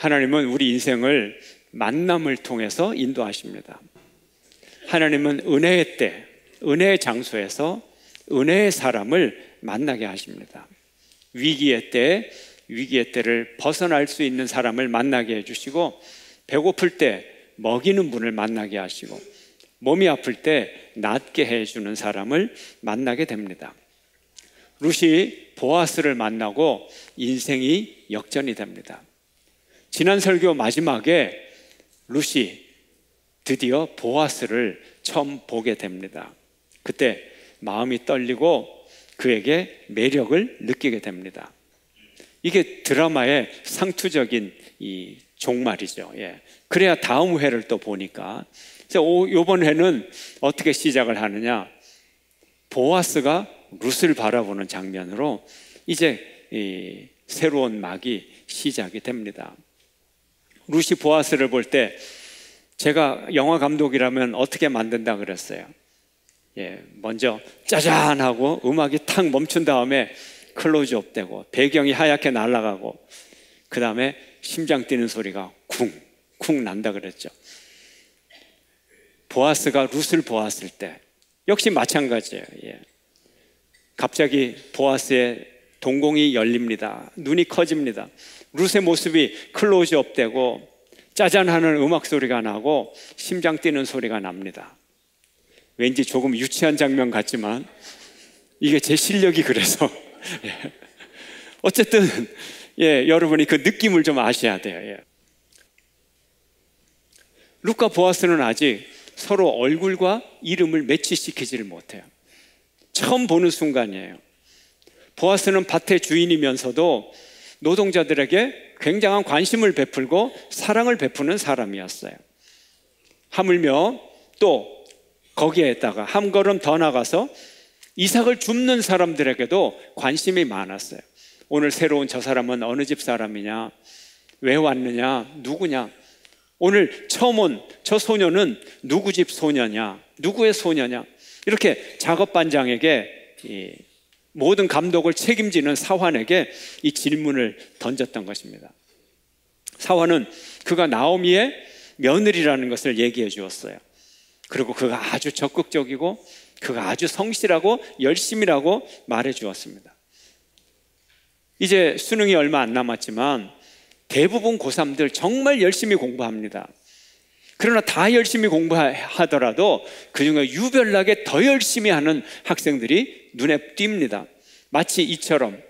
하나님은 우리 인생을 만남을 통해서 인도하십니다. 하나님은 은혜의 때, 은혜의 장소에서 은혜의 사람을 만나게 하십니다. 위기의 때, 위기의 때를 벗어날 수 있는 사람을 만나게 해주시고, 배고플 때 먹이는 분을 만나게 하시고, 몸이 아플 때 낫게 해주는 사람을 만나게 됩니다. 룻이 보아스를 만나고 인생이 역전이 됩니다. 지난 설교 마지막에 룻이 드디어 보아스를 처음 보게 됩니다. 그때 마음이 떨리고 그에게 매력을 느끼게 됩니다. 이게 드라마의 상투적인 이 종말이죠. 예. 그래야 다음 회를 또 보니까 이번 회는 어떻게 시작을 하느냐? 보아스가 룻을 바라보는 장면으로 이제 새로운 막이 시작이 됩니다. 루시 보아스를 볼 때 제가 영화 감독이라면 어떻게 만든다 그랬어요. 예, 먼저 짜잔 하고 음악이 탁 멈춘 다음에 클로즈업 되고 배경이 하얗게 날아가고 그 다음에 심장 뛰는 소리가 쿵, 쿵 난다 그랬죠. 보아스가 룻을 보았을 때 역시 마찬가지예요. 예. 갑자기 보아스의 동공이 열립니다. 눈이 커집니다. 룻의 모습이 클로즈업 되고 짜잔하는 음악 소리가 나고 심장 뛰는 소리가 납니다. 왠지 조금 유치한 장면 같지만 이게 제 실력이 그래서 예. 어쨌든 예, 여러분이 그 느낌을 좀 아셔야 돼요. 예. 룻과 보아스는 아직 서로 얼굴과 이름을 매치시키지를 못해요. 처음 보는 순간이에요. 보아스는 밭의 주인이면서도 노동자들에게 굉장한 관심을 베풀고 사랑을 베푸는 사람이었어요. 하물며 또 거기에다가 한 걸음 더 나가서 이삭을 줍는 사람들에게도 관심이 많았어요. 오늘 새로운 저 사람은 어느 집 사람이냐? 왜 왔느냐? 누구냐? 오늘 처음 온 저 소녀는 누구 집 소녀냐? 누구의 소녀냐? 이렇게 작업반장에게 모든 감독을 책임지는 사환에게 이 질문을 던졌던 것입니다. 사환은 그가 나오미의 며느리라는 것을 얘기해 주었어요. 그리고 그가 아주 적극적이고 그가 아주 성실하고 열심이라고 말해 주었습니다. 이제 수능이 얼마 안 남았지만 대부분 고3들 정말 열심히 공부합니다. 그러나 다 열심히 공부하더라도 그 중에 유별나게 더 열심히 하는 학생들이 눈에 띕니다. 마치 이처럼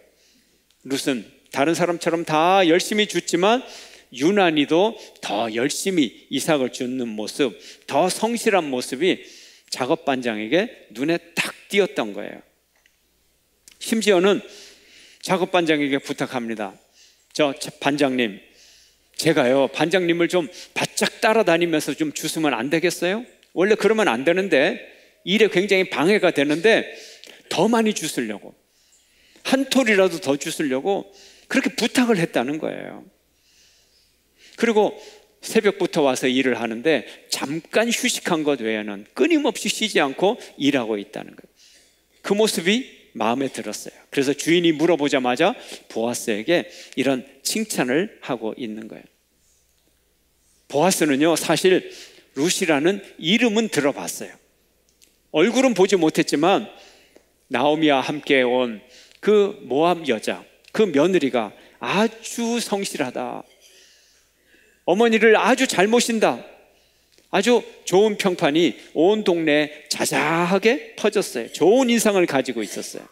룻은 다른 사람처럼 다 열심히 줬지만 유난히도 더 열심히 이삭을 줍는 모습, 더 성실한 모습이 작업 반장에게 눈에 딱 띄었던 거예요. 심지어는 작업 반장에게 부탁합니다. 저 반장님, 제가요, 반장님을 좀 바짝 따라다니면서 좀 주시면 안 되겠어요? 원래 그러면 안 되는데, 일에 굉장히 방해가 되는데, 더 많이 주시려고, 한 톨이라도 더 주시려고, 그렇게 부탁을 했다는 거예요. 그리고 새벽부터 와서 일을 하는데, 잠깐 휴식한 것 외에는 끊임없이 쉬지 않고 일하고 있다는 거예요. 그 모습이 마음에 들었어요. 그래서 주인이 물어보자마자 보아스에게 이런 칭찬을 하고 있는 거예요. 보아스는요, 사실 루시라는 이름은 들어봤어요. 얼굴은 보지 못했지만 나오미와 함께 온 그 모압 여자, 그 며느리가 아주 성실하다. 어머니를 아주 잘 모신다. 아주 좋은 평판이 온 동네에 자자하게 퍼졌어요. 좋은 인상을 가지고 있었어요.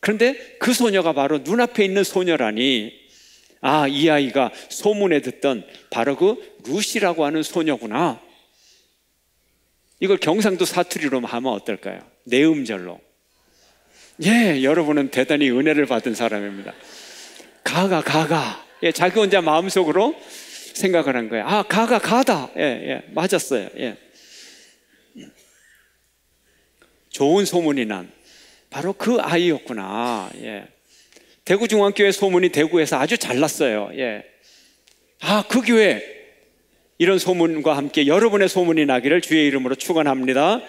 그런데 그 소녀가 바로 눈앞에 있는 소녀라니, 아, 이 아이가 소문에 듣던 바로 그 루시라고 하는 소녀구나. 이걸 경상도 사투리로 하면 어떨까요? 내음절로. 예, 여러분은 대단히 은혜를 받은 사람입니다. 가가, 가가. 예, 자기 혼자 마음속으로 생각을 한 거예요. 아, 가가 가다. 예, 예, 맞았어요. 예. 좋은 소문이 난 바로 그 아이였구나. 예. 대구중앙교회 소문이 대구에서 아주 잘 났어요. 예. 아, 그 교회. 이런 소문과 함께 여러분의 소문이 나기를 주의 이름으로 축원합니다.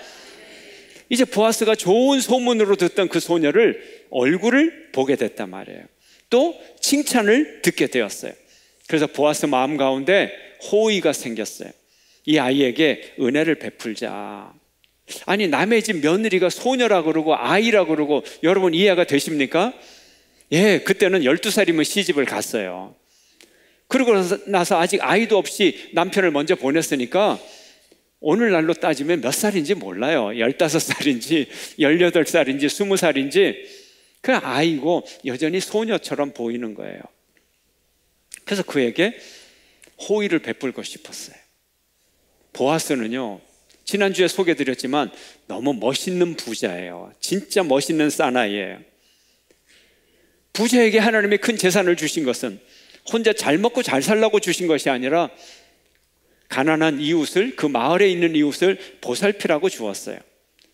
이제 보아스가 좋은 소문으로 듣던 그 소녀를 얼굴을 보게 됐단 말이에요. 또 칭찬을 듣게 되었어요. 그래서 보아스 마음 가운데 호의가 생겼어요. 이 아이에게 은혜를 베풀자. 아니 남의 집 며느리가 소녀라 그러고 아이라 그러고 여러분 이해가 되십니까? 예, 그때는 12살이면 시집을 갔어요. 그러고 나서 아직 아이도 없이 남편을 먼저 보냈으니까 오늘날로 따지면 몇 살인지 몰라요. 15살인지, 18살인지, 20살인지. 그 아이고 여전히 소녀처럼 보이는 거예요. 그래서 그에게 호의를 베풀고 싶었어요. 보아스는요, 지난주에 소개드렸지만 너무 멋있는 부자예요. 진짜 멋있는 사나이예요. 부자에게 하나님이 큰 재산을 주신 것은 혼자 잘 먹고 잘 살라고 주신 것이 아니라 가난한 이웃을 그 마을에 있는 이웃을 보살피라고 주었어요.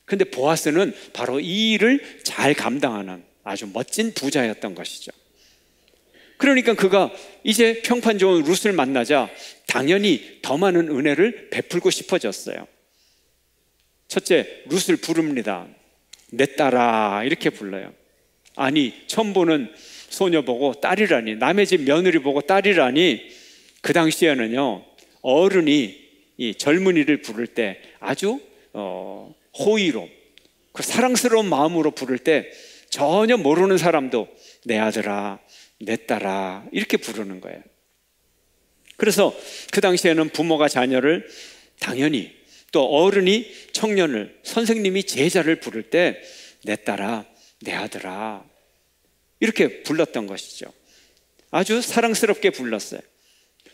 근데 보아스는 바로 이 일을 잘 감당하는 아주 멋진 부자였던 것이죠. 그러니까 그가 이제 평판 좋은 룻을 만나자 당연히 더 많은 은혜를 베풀고 싶어졌어요. 첫째, 룻을 부릅니다. 내 딸아 이렇게 불러요. 아니 보는 소녀 보고 딸이라니 남의 집 며느리 보고 딸이라니 그 당시에는요 어른이 이 젊은이를 부를 때 아주 어, 호의로 그 사랑스러운 마음으로 부를 때 전혀 모르는 사람도 내 아들아 내 딸아 이렇게 부르는 거예요. 그래서 그 당시에는 부모가 자녀를 당연히 또 어른이 청년을 선생님이 제자를 부를 때 내 딸아 내 아들아 이렇게 불렀던 것이죠. 아주 사랑스럽게 불렀어요.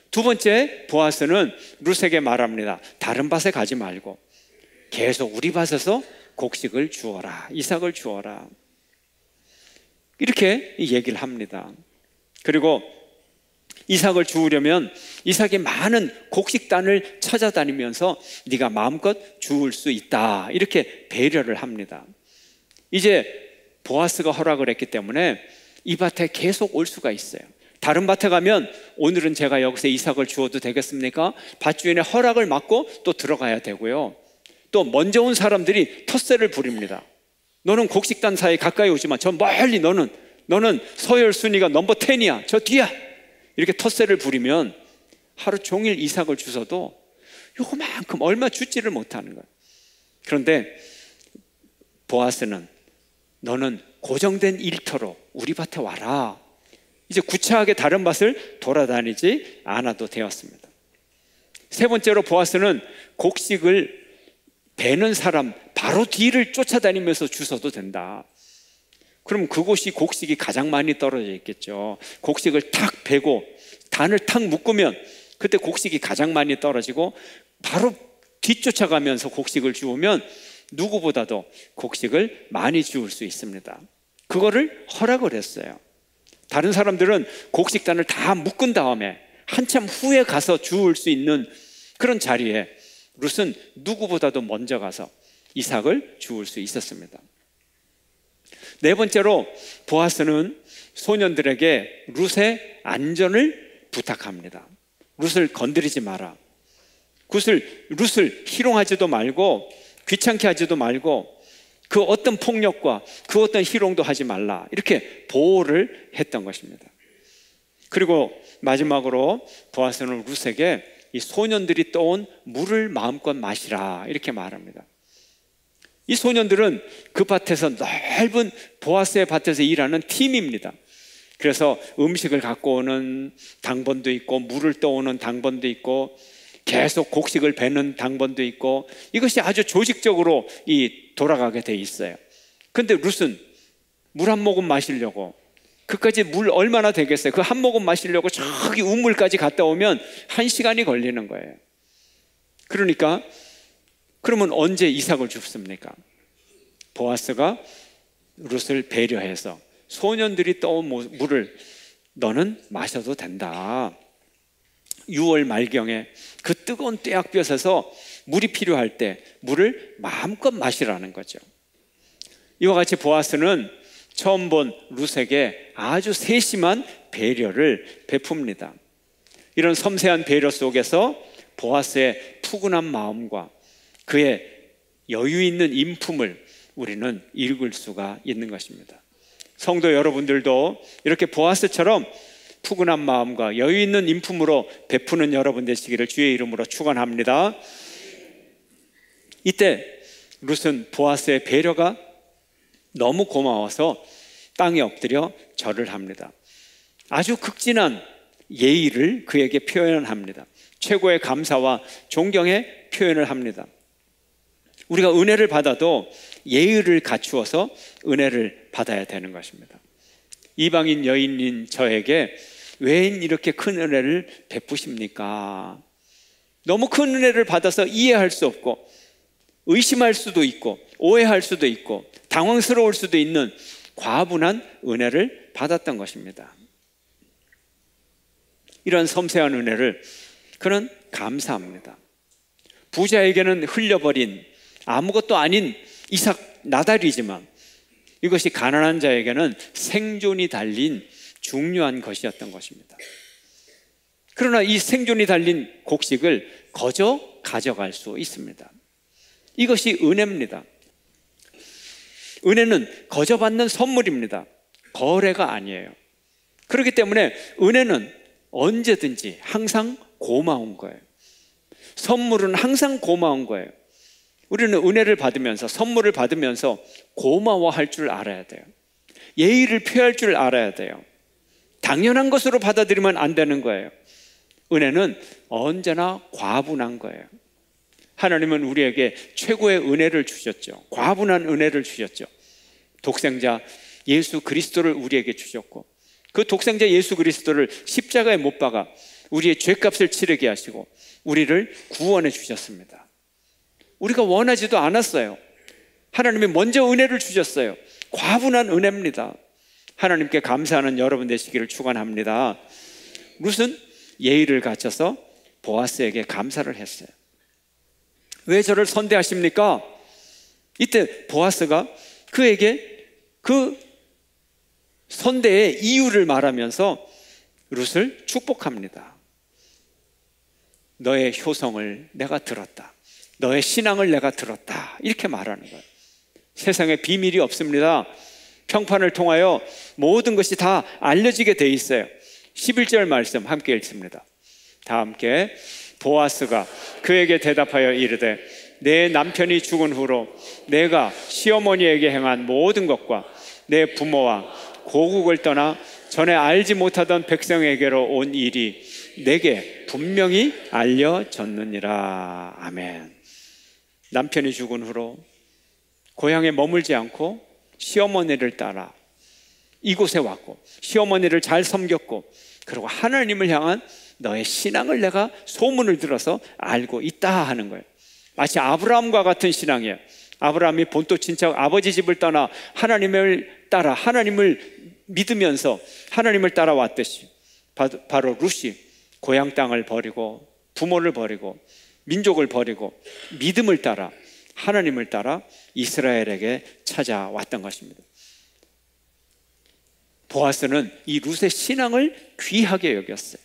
두 번째 보아스는 루세게 말합니다. 다른 밭에 가지 말고 계속 우리 밭에서 곡식을 주어라. 이삭을 주어라. 이렇게 얘기를 합니다. 그리고 이삭을 주우려면 이삭의 많은 곡식단을 찾아다니면서 네가 마음껏 주울 수 있다. 이렇게 배려를 합니다. 이제 보아스가 허락을 했기 때문에 이 밭에 계속 올 수가 있어요. 다른 밭에 가면 오늘은 제가 여기서 이삭을 주어도 되겠습니까? 밭주인의 허락을 받고 또 들어가야 되고요. 또 먼저 온 사람들이 텃세를 부립니다. 너는 곡식단 사이에 가까이 오지만 저 멀리 너는 너는 서열 순위가 넘버 10이야. 저 뒤야. 이렇게 텃세를 부리면 하루 종일 이삭을 주서도 요만큼 얼마 주지를 못하는 거예요. 그런데 보아스는 너는 고정된 일터로 우리 밭에 와라. 이제 구차하게 다른 밭을 돌아다니지 않아도 되었습니다. 세 번째로 보아스는 곡식을 베는 사람 바로 뒤를 쫓아다니면서 주서도 된다. 그럼 그곳이 곡식이 가장 많이 떨어져 있겠죠. 곡식을 탁 베고 단을 탁 묶으면 그때 곡식이 가장 많이 떨어지고 바로 뒤쫓아가면서 곡식을 주우면 누구보다도 곡식을 많이 주울 수 있습니다. 그거를 허락을 했어요. 다른 사람들은 곡식단을 다 묶은 다음에 한참 후에 가서 주울 수 있는 그런 자리에 룻은 누구보다도 먼저 가서 이삭을 주울 수 있었습니다. 네 번째로 보아스는 소년들에게 룻의 안전을 부탁합니다. 룻을 건드리지 마라. 룻을, 룻을 희롱하지도 말고 귀찮게 하지도 말고 그 어떤 폭력과 그 어떤 희롱도 하지 말라. 이렇게 보호를 했던 것입니다. 그리고 마지막으로 보아스는 룻에게 이 소년들이 떠온 물을 마음껏 마시라. 이렇게 말합니다. 이 소년들은 그 밭에서 넓은 보아스의 밭에서 일하는 팀입니다. 그래서 음식을 갖고 오는 당번도 있고 물을 떠오는 당번도 있고 계속 곡식을 베는 당번도 있고 이것이 아주 조직적으로 이 돌아가게 돼 있어요. 근데 룻은 물 한 모금 마시려고 그까지 물 얼마나 되겠어요? 그 한 모금 마시려고 저기 우물까지 갔다 오면 한 시간이 걸리는 거예요. 그러니까 그러면 언제 이삭을 줍습니까? 보아스가 룻을 배려해서 소년들이 떠온 물을 너는 마셔도 된다. 6월 말경에 그 뜨거운 떼약볕에서 물이 필요할 때 물을 마음껏 마시라는 거죠. 이와 같이 보아스는 처음 본 룻에게 아주 세심한 배려를 베풉니다. 이런 섬세한 배려 속에서 보아스의 푸근한 마음과 그의 여유 있는 인품을 우리는 읽을 수가 있는 것입니다. 성도 여러분들도 이렇게 보아스처럼 푸근한 마음과 여유 있는 인품으로 베푸는 여러분 되시기를 주의 이름으로 축원합니다. 이때 룻은 보아스의 배려가 너무 고마워서 땅에 엎드려 절을 합니다. 아주 극진한 예의를 그에게 표현합니다. 최고의 감사와 존경의 표현을 합니다. 우리가 은혜를 받아도 예의를 갖추어서 은혜를 받아야 되는 것입니다. 이방인 여인인 저에게 왜 이렇게 큰 은혜를 베푸십니까? 너무 큰 은혜를 받아서 이해할 수 없고 의심할 수도 있고 오해할 수도 있고 당황스러울 수도 있는 과분한 은혜를 받았던 것입니다. 이런 섬세한 은혜를 그는 감사합니다. 부자에게는 흘려버린 아무것도 아닌 이삭 나달이지만 이것이 가난한 자에게는 생존이 달린 중요한 것이었던 것입니다. 그러나 이 생존이 달린 곡식을 거저 가져갈 수 있습니다. 이것이 은혜입니다. 은혜는 거저 받는 선물입니다. 거래가 아니에요. 그렇기 때문에 은혜는 언제든지 항상 고마운 거예요. 선물은 항상 고마운 거예요. 우리는 은혜를 받으면서 선물을 받으면서 고마워할 줄 알아야 돼요. 예의를 표할 줄 알아야 돼요. 당연한 것으로 받아들이면 안 되는 거예요. 은혜는 언제나 과분한 거예요. 하나님은 우리에게 최고의 은혜를 주셨죠. 과분한 은혜를 주셨죠. 독생자 예수 그리스도를 우리에게 주셨고 그 독생자 예수 그리스도를 십자가에 못 박아 우리의 죄값을 치르게 하시고 우리를 구원해 주셨습니다. 우리가 원하지도 않았어요. 하나님이 먼저 은혜를 주셨어요. 과분한 은혜입니다. 하나님께 감사하는 여러분 되시기를 축원합니다. 룻은 예의를 갖춰서 보아스에게 감사를 했어요. 왜 저를 선대하십니까? 이때 보아스가 그에게 그 선대의 이유를 말하면서 룻을 축복합니다. 너의 효성을 내가 들었다. 너의 신앙을 내가 들었다. 이렇게 말하는 거예요. 세상에 비밀이 없습니다. 평판을 통하여 모든 것이 다 알려지게 돼 있어요. 11절 말씀 함께 읽습니다. 다 함께 보아스가 그에게 대답하여 이르되 내 남편이 죽은 후로 내가 시어머니에게 행한 모든 것과 내 부모와 고국을 떠나 전에 알지 못하던 백성에게로 온 일이 내게 분명히 알려졌느니라. 아멘. 남편이 죽은 후로 고향에 머물지 않고 시어머니를 따라 이곳에 왔고 시어머니를 잘 섬겼고 그리고 하나님을 향한 너의 신앙을 내가 소문을 들어서 알고 있다 하는 거예요. 마치 아브라함과 같은 신앙이에요. 아브라함이 본토 친척 아버지 집을 떠나 하나님을 따라 하나님을 믿으면서 하나님을 따라왔듯이 바로 루시 고향 땅을 버리고 부모를 버리고 민족을 버리고 믿음을 따라 하나님을 따라 이스라엘에게 찾아왔던 것입니다. 보아스는 이 룻의 신앙을 귀하게 여겼어요.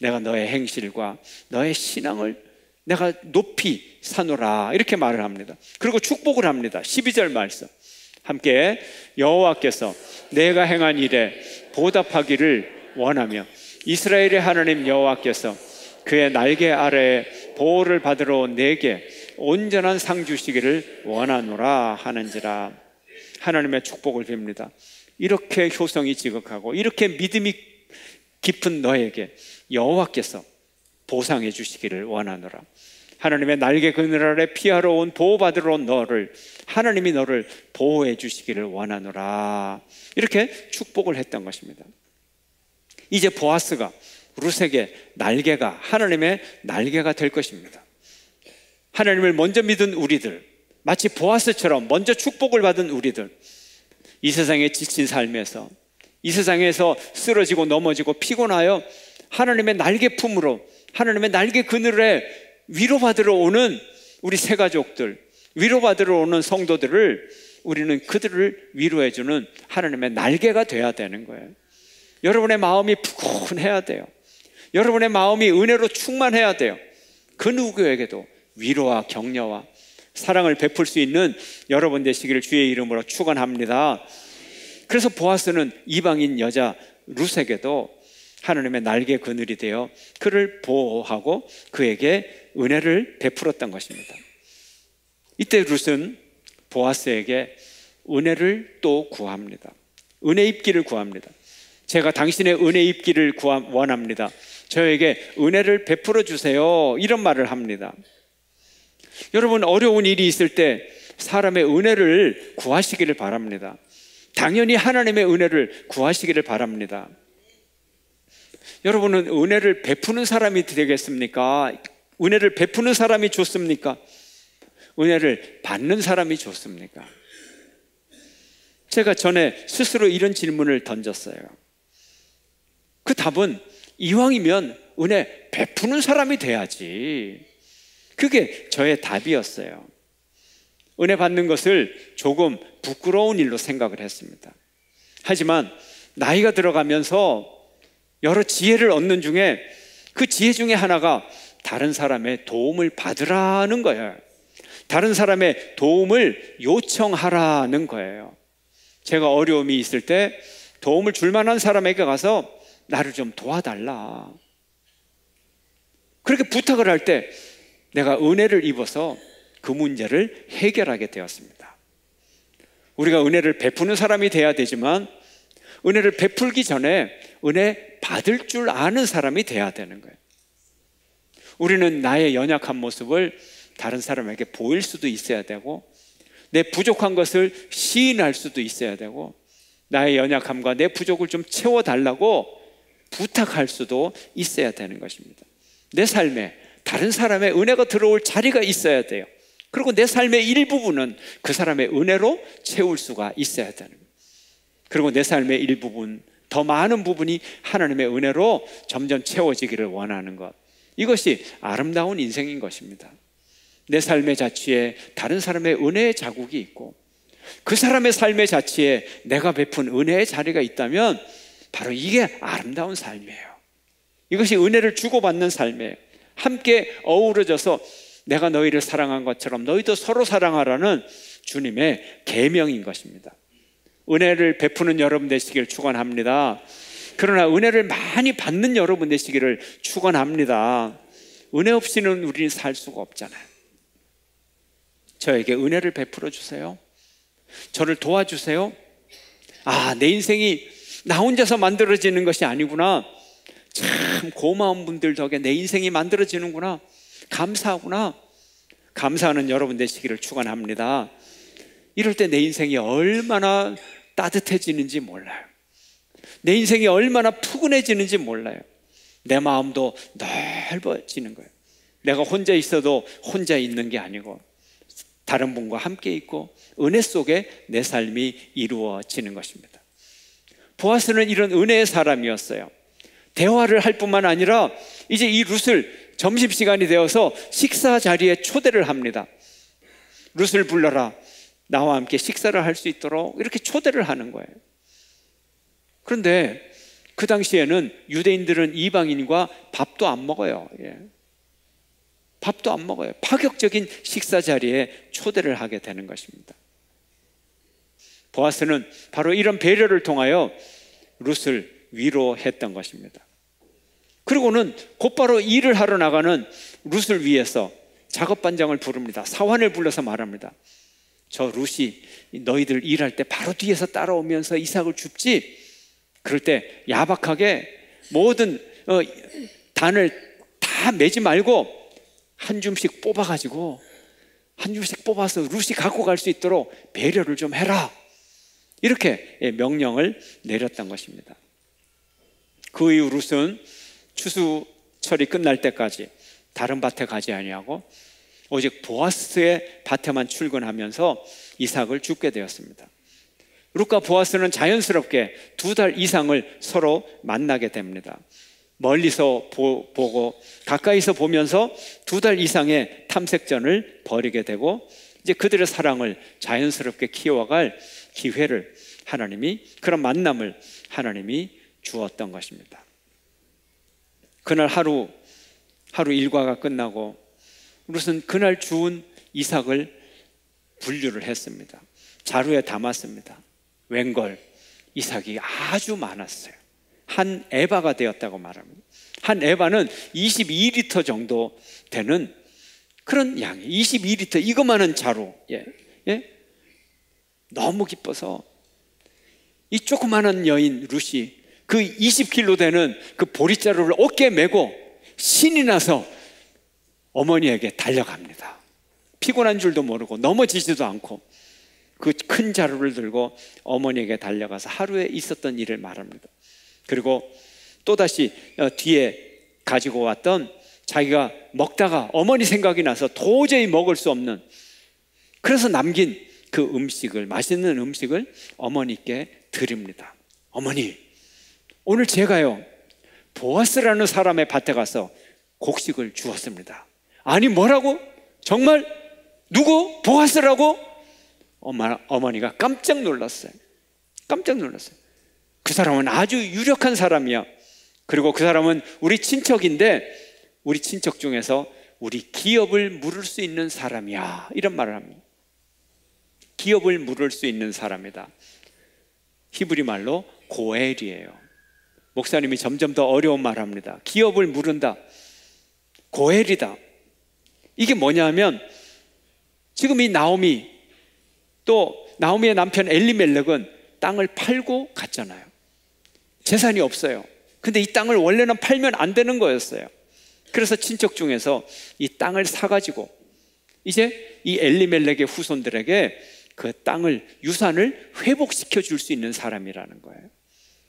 내가 너의 행실과 너의 신앙을 내가 높이 사노라 이렇게 말을 합니다. 그리고 축복을 합니다. 12절 말씀. 함께 여호와께서 내가 행한 일에 보답하기를 원하며 이스라엘의 하나님 여호와께서 그의 날개 아래에 보호를 받으러 내게 온전한 상 주시기를 원하노라 하는지라 하나님의 축복을 빕니다. 이렇게 효성이 지극하고 이렇게 믿음이 깊은 너에게 여호와께서 보상해 주시기를 원하노라. 하나님의 날개 그늘 아래 피하러 온 보호받으러 온 너를 하나님이 너를 보호해 주시기를 원하노라. 이렇게 축복을 했던 것입니다. 이제 보아스가 루세게 날개가 하나님의 날개가 될 것입니다. 하나님을 먼저 믿은 우리들, 마치 보아스처럼 먼저 축복을 받은 우리들, 이 세상에 지친 삶에서 이 세상에서 쓰러지고 넘어지고 피곤하여 하나님의 날개 품으로 하나님의 날개 그늘에 위로받으러 오는 우리 새 가족들, 위로받으러 오는 성도들을 우리는 그들을 위로해주는 하나님의 날개가 돼야 되는 거예요. 여러분의 마음이 푸근해야 돼요. 여러분의 마음이 은혜로 충만해야 돼요. 그 누구에게도 위로와 격려와 사랑을 베풀 수 있는 여러분 되시기를 주의 이름으로 축원합니다. 그래서 보아스는 이방인 여자 룻에게도 하나님의 날개 그늘이 되어 그를 보호하고 그에게 은혜를 베풀었던 것입니다. 이때 룻은 보아스에게 은혜를 또 구합니다. 은혜 입기를 구합니다. 제가 당신의 은혜 입기를 원합니다. 저에게 은혜를 베풀어 주세요. 이런 말을 합니다. 여러분, 어려운 일이 있을 때 사람의 은혜를 구하시기를 바랍니다. 당연히 하나님의 은혜를 구하시기를 바랍니다. 여러분은 은혜를 베푸는 사람이 되겠습니까? 은혜를 베푸는 사람이 좋습니까? 은혜를 받는 사람이 좋습니까? 제가 전에 스스로 이런 질문을 던졌어요. 그 답은 이왕이면 은혜 베푸는 사람이 돼야지. 그게 저의 답이었어요. 은혜 받는 것을 조금 부끄러운 일로 생각을 했습니다. 하지만 나이가 들어가면서 여러 지혜를 얻는 중에 그 지혜 중에 하나가 다른 사람의 도움을 받으라는 거예요. 다른 사람의 도움을 요청하라는 거예요. 제가 어려움이 있을 때 도움을 줄 만한 사람에게 가서 나를 좀 도와달라. 그렇게 부탁을 할 때 내가 은혜를 입어서 그 문제를 해결하게 되었습니다. 우리가 은혜를 베푸는 사람이 돼야 되지만 은혜를 베풀기 전에 은혜 받을 줄 아는 사람이 돼야 되는 거예요. 우리는 나의 연약한 모습을 다른 사람에게 보일 수도 있어야 되고 내 부족한 것을 시인할 수도 있어야 되고 나의 연약함과 내 부족을 좀 채워달라고 부탁할 수도 있어야 되는 것입니다. 내 삶에 다른 사람의 은혜가 들어올 자리가 있어야 돼요. 그리고 내 삶의 일부분은 그 사람의 은혜로 채울 수가 있어야 되는 거예요. 그리고 내 삶의 일부분, 더 많은 부분이 하나님의 은혜로 점점 채워지기를 원하는 것. 이것이 아름다운 인생인 것입니다. 내 삶의 자취에 다른 사람의 은혜의 자국이 있고 그 사람의 삶의 자취에 내가 베푼 은혜의 자리가 있다면 바로 이게 아름다운 삶이에요. 이것이 은혜를 주고받는 삶이에요. 함께 어우러져서 내가 너희를 사랑한 것처럼 너희도 서로 사랑하라는 주님의 계명인 것입니다. 은혜를 베푸는 여러분 되시길 축원합니다. 그러나 은혜를 많이 받는 여러분 되시기를 축원합니다. 은혜 없이는 우리는 살 수가 없잖아요. 저에게 은혜를 베풀어 주세요. 저를 도와주세요. 아, 내 인생이 나 혼자서 만들어지는 것이 아니구나. 참 고마운 분들 덕에 내 인생이 만들어지는구나. 감사하구나. 감사하는 여러분 되시기를 축원합니다. 이럴 때 내 인생이 얼마나 따뜻해지는지 몰라요. 내 인생이 얼마나 푸근해지는지 몰라요. 내 마음도 넓어지는 거예요. 내가 혼자 있어도 혼자 있는 게 아니고 다른 분과 함께 있고 은혜 속에 내 삶이 이루어지는 것입니다. 보아스는 이런 은혜의 사람이었어요. 대화를 할 뿐만 아니라 이제 이 룻을 점심시간이 되어서 식사 자리에 초대를 합니다. 룻을 불러라. 나와 함께 식사를 할 수 있도록 이렇게 초대를 하는 거예요. 그런데 그 당시에는 유대인들은 이방인과 밥도 안 먹어요. 예. 밥도 안 먹어요. 파격적인 식사 자리에 초대를 하게 되는 것입니다. 보아스는 바로 이런 배려를 통하여 룻을 위로했던 것입니다. 그리고는 곧바로 일을 하러 나가는 룻을 위해서 작업 반장을 부릅니다. 사환을 불러서 말합니다. 저 룻이 너희들 일할 때 바로 뒤에서 따라오면서 이삭을 줍지. 그럴 때 야박하게 모든 어, 단을 다 매지 말고 한 줌씩 뽑아가지고 한 줌씩 뽑아서 룻이 갖고 갈 수 있도록 배려를 좀 해라. 이렇게 예, 명령을 내렸던 것입니다. 그 이후 룻은 추수철이 끝날 때까지 다른 밭에 가지 아니하고 오직 보아스의 밭에만 출근하면서 이삭을 죽게 되었습니다. 룻과 보아스는 자연스럽게 두 달 이상을 서로 만나게 됩니다. 멀리서 보, 고 가까이서 보면서 두 달 이상의 탐색전을 벌이게 되고 이제 그들의 사랑을 자연스럽게 키워갈 기회를 하나님이 그런 만남을 하나님이 주었던 것입니다. 그날 하루 하루 일과가 끝나고 룻은 그날 주운 이삭을 분류를 했습니다. 자루에 담았습니다. 웬걸 이삭이 아주 많았어요. 한 에바가 되었다고 말합니다. 한 에바는 22리터 정도 되는 그런 양이 22리터 이것만은 자루. 예. 예? 너무 기뻐서 이 조그마한 여인 루시 그 20kg 되는 그 보리자루를 어깨에 메고 신이 나서 어머니에게 달려갑니다. 피곤한 줄도 모르고 넘어지지도 않고 그 큰 자루를 들고 어머니에게 달려가서 하루에 있었던 일을 말합니다. 그리고 또다시 어, 뒤에 가지고 왔던 자기가 먹다가 어머니 생각이 나서 도저히 먹을 수 없는 그래서 남긴 그 음식을 맛있는 음식을 어머니께 드립니다. 어머니, 오늘 제가요 보아스라는 사람의 밭에 가서 곡식을 주었습니다. 아니 뭐라고? 정말 누구? 보아스라고? 엄마, 어머니가 깜짝 놀랐어요. 깜짝 놀랐어요. 그 사람은 아주 유력한 사람이야. 그리고 그 사람은 우리 친척인데 우리 친척 중에서 우리 기업을 물을 수 있는 사람이야. 이런 말을 합니다. 기업을 물을 수 있는 사람이다. 히브리 말로 고엘이에요. 목사님이 점점 더 어려운 말 합니다. 기업을 물은다. 고엘이다. 이게 뭐냐면 지금 이 나오미 또 나오미의 남편 엘리멜렉은 땅을 팔고 갔잖아요. 재산이 없어요. 근데 이 땅을 원래는 팔면 안 되는 거였어요. 그래서 친척 중에서 이 땅을 사가지고 이제 이 엘리멜렉의 후손들에게 그 땅을 유산을 회복시켜 줄 수 있는 사람이라는 거예요.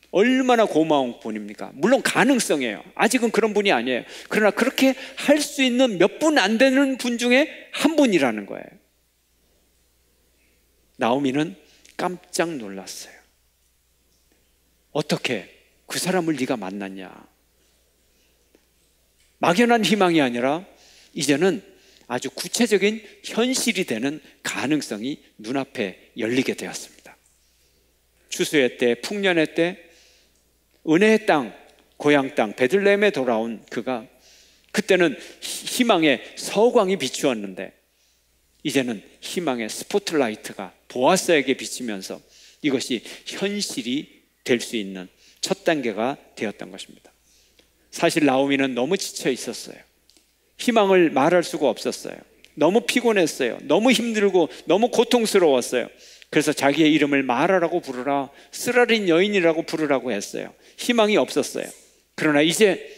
얼마나 고마운 분입니까? 물론 가능성이에요. 아직은 그런 분이 아니에요. 그러나 그렇게 할 수 있는 몇 분 안 되는 분 중에 한 분이라는 거예요. 나오미는 깜짝 놀랐어요. 어떻게 그 사람을 네가 만났냐? 막연한 희망이 아니라 이제는 아주 구체적인 현실이 되는 가능성이 눈앞에 열리게 되었습니다. 추수의 때, 풍년의 때, 은혜의 땅, 고향 땅, 베들레헴에 돌아온 그가 그때는 희망의 서광이 비추었는데 이제는 희망의 스포트라이트가 보아스에게 비치면서 이것이 현실이 될 수 있는 첫 단계가 되었던 것입니다. 사실 나오미는 너무 지쳐 있었어요. 희망을 말할 수가 없었어요. 너무 피곤했어요. 너무 힘들고 너무 고통스러웠어요. 그래서 자기의 이름을 말하라고 부르라, 쓰라린 여인이라고 부르라고 했어요. 희망이 없었어요. 그러나 이제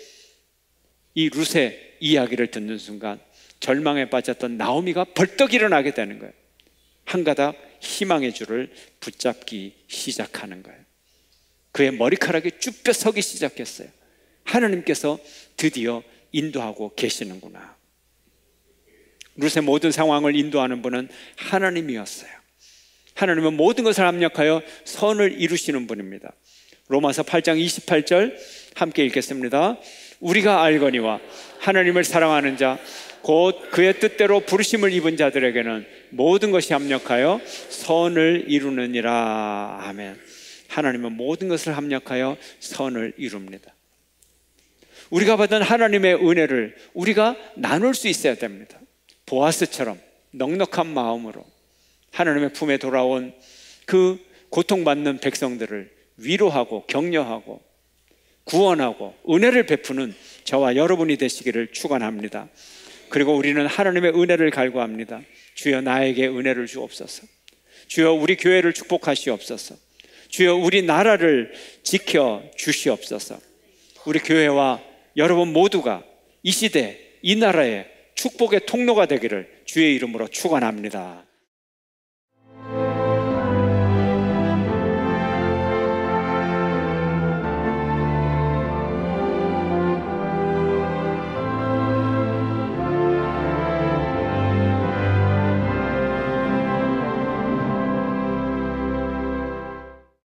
이 룻의 이야기를 듣는 순간 절망에 빠졌던 나오미가 벌떡 일어나게 되는 거예요. 한 가닥 희망의 줄을 붙잡기 시작하는 거예요. 그의 머리카락이 쭉 펴서기 시작했어요. 하나님께서 드디어 인도하고 계시는구나. 룻의 모든 상황을 인도하는 분은 하나님이었어요. 하나님은 모든 것을 합력하여 선을 이루시는 분입니다. 로마서 8장 28절 함께 읽겠습니다. 우리가 알거니와 하나님을 사랑하는 자, 곧 그의 뜻대로 부르심을 입은 자들에게는 모든 것이 합력하여 선을 이루느니라. 아멘. 하나님은 모든 것을 합력하여 선을 이룹니다. 우리가 받은 하나님의 은혜를 우리가 나눌 수 있어야 됩니다. 보아스처럼 넉넉한 마음으로 하나님의 품에 돌아온 그 고통받는 백성들을 위로하고 격려하고 구원하고 은혜를 베푸는 저와 여러분이 되시기를 축원합니다. 그리고 우리는 하나님의 은혜를 갈구합니다. 주여 나에게 은혜를 주옵소서. 주여 우리 교회를 축복하시옵소서. 주여 우리 나라를 지켜 주시옵소서. 우리 교회와 여러분 모두가 이 시대 이 나라의 축복의 통로가 되기를 주의 이름으로 축원합니다.